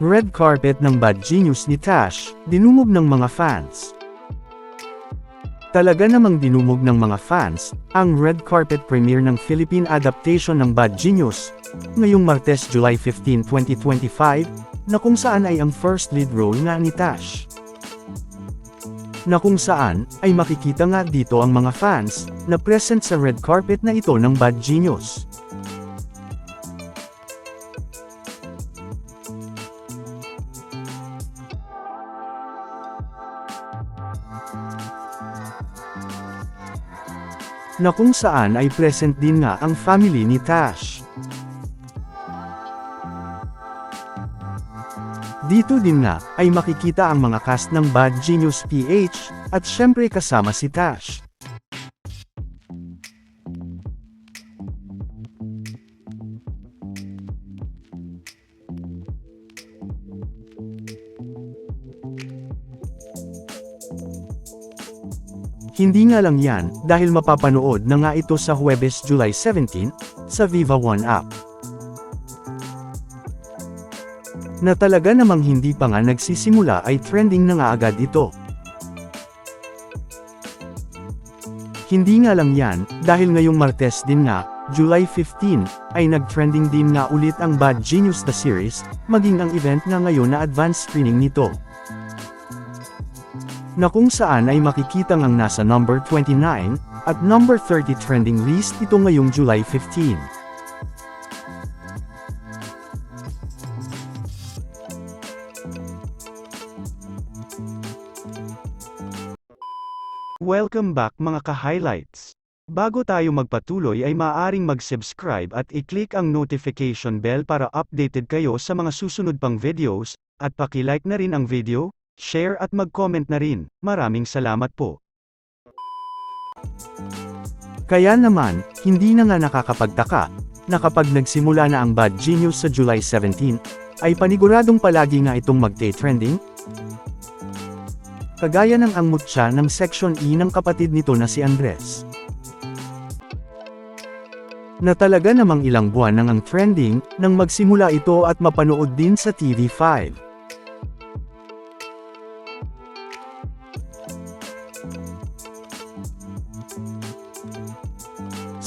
Red carpet ng Bad Genius ni Tash, dinumog ng mga fans. Talaga namang dinumog ng mga fans, ang red carpet premiere ng Philippine adaptation ng Bad Genius, ngayong Martes July 15, 2025, na kung saan ay ang first lead role nga ni Tash. Na kung saan, ay makikita nga dito ang mga fans, na present sa red carpet na ito ng Bad Genius. Na kung saan ay present din nga ang family ni Tash. Dito din nga, ay makikita ang mga cast ng Bad Genius PH, at syempre kasama si Tash. Hindi nga lang yan, dahil mapapanood na nga ito sa Huwebes July 17, sa Viva One app. Na talaga namang hindi pa nga nagsisimula ay trending na nga agad ito. Hindi nga lang yan, dahil ngayong Martes din nga, July 15, ay nag-trending din nga ulit ang Bad Genius the series, maging ang event nga ngayon na advanced screening nito na kung saan ay makikita ngang nasa number 29, at number 30 trending list ito ngayong July 15. Welcome back mga ka-highlights. Bago tayo magpatuloy ay maaaring mag-subscribe at i-click ang notification bell para updated kayo sa mga susunod pang videos, at paki-like na rin ang video, share at mag-comment na rin. Maraming salamat po. Kaya naman, hindi na nga nakakapagtaka, na kapag nagsimula na ang Bad Genius sa July 17, ay paniguradong palagi nga itong magte-trending? Kagaya ng ang mutya ng Section E ng kapatid nito na si Andres. Na talaga namang ilang buwan nang ang trending, nang magsimula ito at mapanood din sa TV5.